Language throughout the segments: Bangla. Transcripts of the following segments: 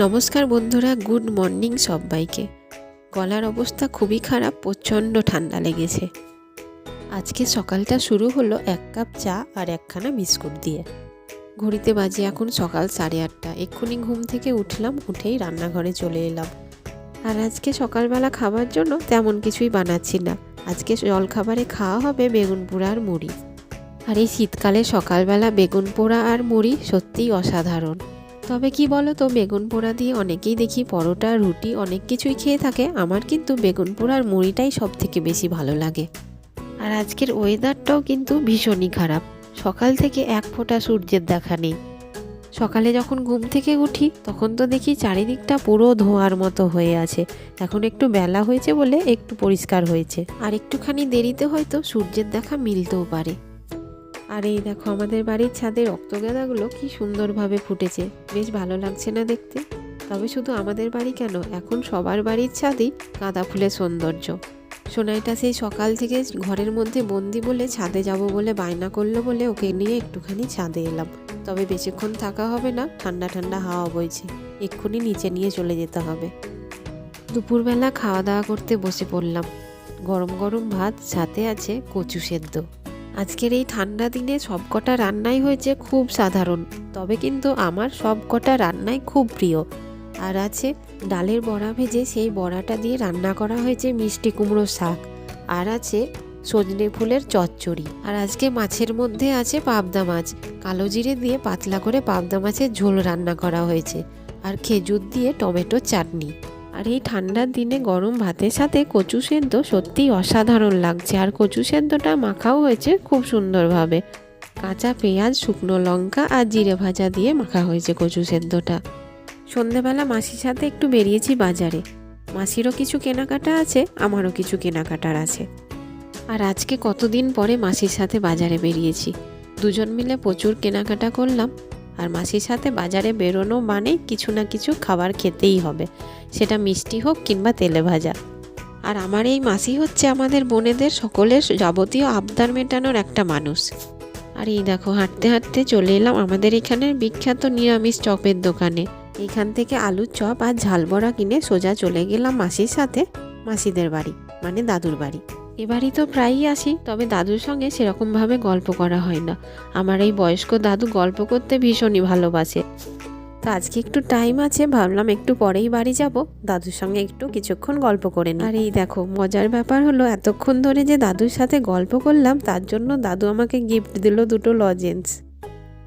নমস্কার বন্ধুরা, গুড মর্নিং সবাইকে। গলার অবস্থা খুবই খারাপ, প্রচণ্ড ঠান্ডা লেগেছে। আজকে সকালটা শুরু হলো এক কাপ চা আর একখানা বিস্কুট দিয়ে। ঘড়িতে বাজে এখন সকাল সাড়ে আটটা। এক্ষুনি ঘুম থেকে উঠলাম, উঠেই রান্নাঘরে চলে এলাম। আর আজকে সকালবেলা খাবার জন্য তেমন কিছুই বানাচ্ছি না। আজকে জলখাবারে খাওয়া হবে বেগুন পোড়া আর মুড়ি। আর এই শীতকালে সকালবেলা বেগুন পোড়া আর মুড়ি সত্যিই অসাধারণ। তবে কি বলো তো বেগুন পোড়া দিয়ে অনেকেই দেখি পরোটা, রুটি অনেক কিছুই খেয়ে থাকে। আমার কিন্তু বেগুন পোড়ার মুড়িটাই সব থেকে বেশি ভালো লাগে। আর আজকের ওয়েদারটাও কিন্তু ভীষণই খারাপ। সকাল থেকে এক ফোঁটা সূর্যের দেখা নেই। সকালে যখন ঘুম থেকে উঠি, তখন তো দেখি চারিদিকটা পুরো ধোঁয়ার মতো হয়ে আছে। এখন একটু বেলা হয়েছে বলে একটু পরিষ্কার হয়েছে। আর একটুখানি দেরিতে হয়তো সূর্যের দেখা মিলতেও পারে। আর এই দেখো, আমাদের বাড়ির ছাদে রক্তগাঁদাগুলো কি সুন্দরভাবে ফুটেছে। বেশ ভালো লাগছে না দেখতে। তবে শুধু আমাদের বাড়ি কেন? এখন সবার বাড়ির ছাদেই গাঁদা ফুলের সৌন্দর্য। সোনাইটা সেই সকাল থেকে ঘরের মধ্যে বন্দি বলে ছাদে যাব বলে বায়না করল বলে ওকে নিয়ে একটুখানি ছাদে এলাম। তবে বেশিক্ষণ থাকা হবে না, ঠান্ডা ঠান্ডা হাওয়া বইছে। এক্ষুনি নিচে নিয়ে চলে যেতে হবে। দুপুরবেলা খাওয়া দাওয়া করতে বসে পড়লাম। গরম গরম ভাত, সাথে আছে কচু সেদ্ধ। আজকের এই ঠান্ডা দিনে সবকটা রান্নাই হয়েছে খুব সাধারণ। তবে কিন্তু আমার সবকটা রান্নাই খুব প্রিয়। আর আছে ডালের বড়া ভেজে সেই বড়াটা দিয়ে রান্না করা হয়েছে মিষ্টি কুমড়ো শাক। আর আছে সজনে ফুলের চচ্চড়ি। আর আজকে মাছের মধ্যে আছে পাবদা মাছ। কালো জিরে দিয়ে পাতলা করে পাবদা মাছের ঝোল রান্না করা হয়েছে। আর খেজুর দিয়ে টমেটো চাটনি। আর এই ঠান্ডার দিনে গরম ভাতের সাথে কচু সেদ্ধ সত্যিই অসাধারণ লাগছে। আর কচু সেদ্ধটা মাখাও হয়েছে খুব সুন্দরভাবে। কাঁচা পেঁয়াজ, শুকনো লঙ্কা আর জিরে ভাজা দিয়ে মাখা হয়েছে কচু সেদ্ধটা। সন্ধেবেলা মাসির সাথে একটু বেরিয়েছি বাজারে। মাসিরও কিছু কেনাকাটা আছে, আমারও কিছু কেনাকাটার আছে। আর আজকে কতদিন পরে মাসির সাথে বাজারে বেরিয়েছি। দুজন মিলে প্রচুর কেনাকাটা করলাম। আর মাসির সাথে বাজারে বেরোনো মানে কিছু না কিছু খাবার খেতেই হবে। সেটা মিষ্টি হোক কিংবা তেলে ভাজা। আর আমার এই মাসি হচ্ছে আমাদের বোনেদের সকলের যাবতীয় আবদার মেটানোর একটা মানুষ। আর এই দেখো, হাঁটতে হাঁটতে চলে এলাম আমাদের এখানের বিখ্যাত নিরামিষ চপের দোকানে। এখান থেকে আলুর চপ আর ঝালবড়া কিনে সোজা চলে গেলাম মাসির সাথে মাসিদের বাড়ি মানে দাদুর বাড়ি। এবারই তো প্রায়ই আসি তবে দাদুর সঙ্গে সেরকমভাবে গল্প করা হয় না। আমার এই বয়স্ক দাদু গল্প করতে ভীষণই ভালোবাসে। তো আজকে একটু টাইম আছে ভাবলাম একটু পরেই বাড়ি যাব দাদুর সঙ্গে একটু কিছুক্ষণ গল্প করে নিই। আর এই দেখো মজার ব্যাপার হলো এতক্ষণ ধরে যে দাদুর সাথে গল্প করলাম তার জন্য দাদু আমাকে গিফট দিল দুটো লজেন্স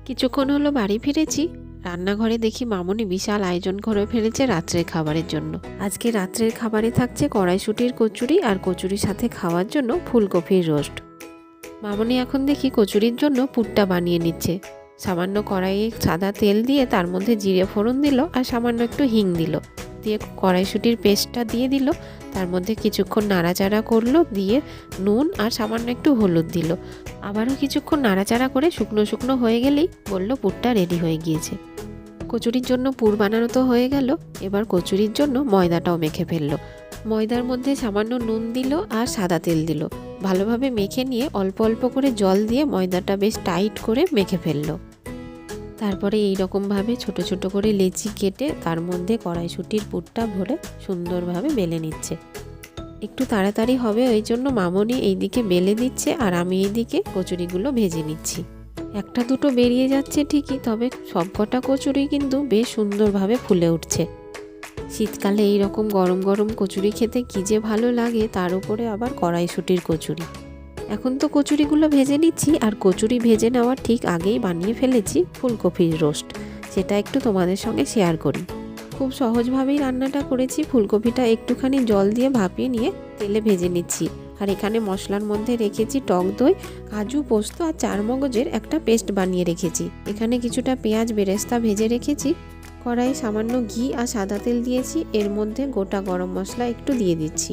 কিছুক্ষণ হলো বাড়ি ফিরেছি রান্নাঘরে দেখি মামনি বিশাল আয়োজন করে ফেলেছে রাত্রের খাবারের জন্য। আজকে রাত্রের খাবারে থাকছে কড়াইশুটির কচুরি আর কচুরির সাথে খাওয়ার জন্য ফুলকপির রোস্ট। মামনি এখন দেখি কচুরির জন্য পুটটা বানিয়ে নিচ্ছে। সামান্য কড়াইয়ে সাদা তেল দিয়ে তার মধ্যে জিরে ফোড়ন দিল আর সামান্য একটু হিং দিল। দিয়ে কড়াইশুটির পেস্টটা দিয়ে দিল, তার মধ্যে কিছুক্ষণ নাড়াচাড়া করল, দিয়ে নুন আর সামান্য একটু হলুদ দিল। আবারও কিছুক্ষণ নাড়াচাড়া করে শুকনো শুকনো হয়ে গেলেই বলল পুরটা রেডি হয়ে গিয়েছে। কচুরির জন্য পুর বানানো তো হয়ে গেল। এবার কচুরির জন্য ময়দাটাও মেখে ফেলল। ময়দার মধ্যে সামান্য নুন দিল আর সাদা তেল দিল। ভালোভাবে মেখে নিয়ে অল্প অল্প করে জল দিয়ে ময়দাটা বেশ টাইট করে মেখে ফেলল। তারপরে এই রকমভাবে ছোট ছোট করে লেচি কেটে তার মধ্যে কড়াইশুটির পুরটা ভরে সুন্দরভাবে বেলে নিচ্ছে। একটু তাড়াতাড়ি হবে, ওই জন্য মামনি এইদিকে বেলে দিচ্ছে আর আমি এইদিকে কচুরিগুলো ভেজে নিচ্ছি। একটা দুটো বেরিয়ে যাচ্ছে ঠিকই, তবে সবকটা কচুরি কিন্তু বেশ সুন্দরভাবে ফুলে উঠছে। শীতকালে এই রকম গরম গরম কচুরি খেতে কী যে ভালো লাগে, তার উপরে আবার কড়াইশুটির কচুরি। এখন তো কচুরিগুলো ভেজে নিচ্ছি, আর কচুরি ভেজে নেওয়ার ঠিক আগেই বানিয়ে ফেলেছি ফুলকপির রোস্ট। সেটা একটু তোমাদের সঙ্গে শেয়ার করি। খুব সহজভাবেই রান্নাটা করেছি, ফুলকপিটা একটুখানি জল দিয়ে ভাপিয়ে নিয়ে তেলে ভেজে নিচ্ছি। আর এখানে মশলার মধ্যে রেখেছি টক দই, কাজু পোস্ত আর চার মগজের একটা পেস্ট বানিয়ে রেখেছি। এখানে কিছুটা পেঁয়াজ বেরেস্তা ভেজে রেখেছি কড়াই সামান্য ঘি আর সাদা তেল দিয়েছি, এর মধ্যে গোটা গরম মশলা একটু দিয়ে দিচ্ছি।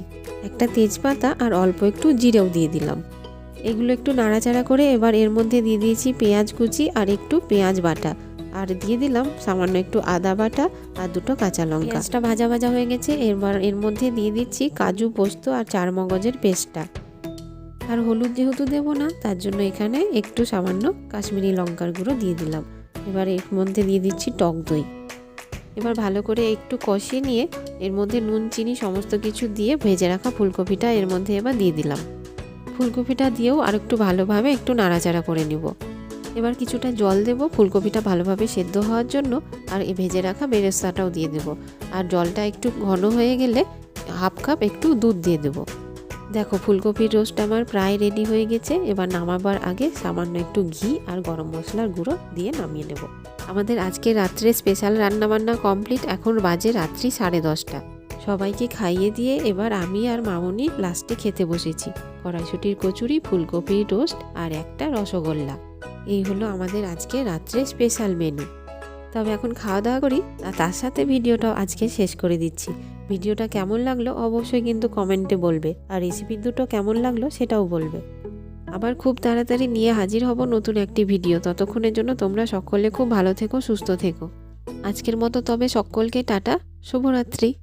একটা তেজপাতা আর অল্প একটু জিরেও দিয়ে দিলাম। এগুলো একটু নাড়াচাড়া করে এবার এর মধ্যে দিয়ে দিয়েছি পেঁয়াজ কুচি আর একটু পেঁয়াজ বাটা। আর দিয়ে দিলাম সামান্য একটু আদা বাটা আর দুটো কাঁচা লঙ্কা। পেঁয়াজটা ভাজা ভাজা হয়ে গেছে এবার এর মধ্যে দিয়ে দিচ্ছি কাজু পোস্ত আর চার মগজের পেস্টটা। আর হলুদ যেহেতু দেবো না, তার জন্য এখানে একটু সামান্য কাশ্মীরি লঙ্কার গুঁড়ো দিয়ে দিলাম। এবার এর মধ্যে দিয়ে দিচ্ছি টক দই। এবার ভালো করে একটু কষিয়ে নিয়ে এর মধ্যে নুন, চিনি সমস্ত কিছু দিয়ে ভেজে রাখা ফুলকপিটা এর মধ্যে এবার দিয়ে দিলাম। ফুলকপিটা দিয়েও আর একটু ভালোভাবে একটু নাড়াচাড়া করে নিব। এবার কিছুটা জল দেব, ফুলকপিটা ভালোভাবে সেদ্ধ হওয়ার জন্য, আর এই ভেজে রাখা বেরেস্তাটাও দিয়ে দেব। আর জলটা একটু ঘন হয়ে গেলে হাফ কাপ একটু দুধ দিয়ে দেবো। দেখো, ফুলকপির রোস্ট আমার প্রায় রেডি হয়ে গেছে। এবার নামাবার আগে সামান্য একটু ঘি আর গরম মশলার গুঁড়ো দিয়ে নামিয়ে নেব। আমাদের আজকে রাত্রে স্পেশাল রান্নাবান্না কমপ্লিট। এখন বাজে রাত্রি সাড়ে দশটা। সবাইকে খাইয়ে দিয়ে এবার আমি আর মামনি লাস্টে খেতে বসেছি। কড়াইশুটির কচুরি, ফুলকপির রোস্ট আর একটা রসগোল্লা। এই হলো আমাদের আজকে রাত্রে স্পেশাল মেনু তবে এখন খাওয়া দাওয়া করি তার সাথে ভিডিওটাও আজকে শেষ করে দিচ্ছি। ভিডিওটা কেমন লাগল অবশ্যই কিন্তু কমেন্টে বলবে, আর রেসিপি দুটো কেমন লাগল সেটাও বলবে। আবার খুব তাড়াতাড়ি নিয়ে হাজির হব নতুন একটি ভিডিও ততক্ষণের জন্য তোমরা সকলে খুব ভালো থেকো, সুস্থ থেকো। আজকের মতো তবে সকলকে টাটা, শুভরাত্রি।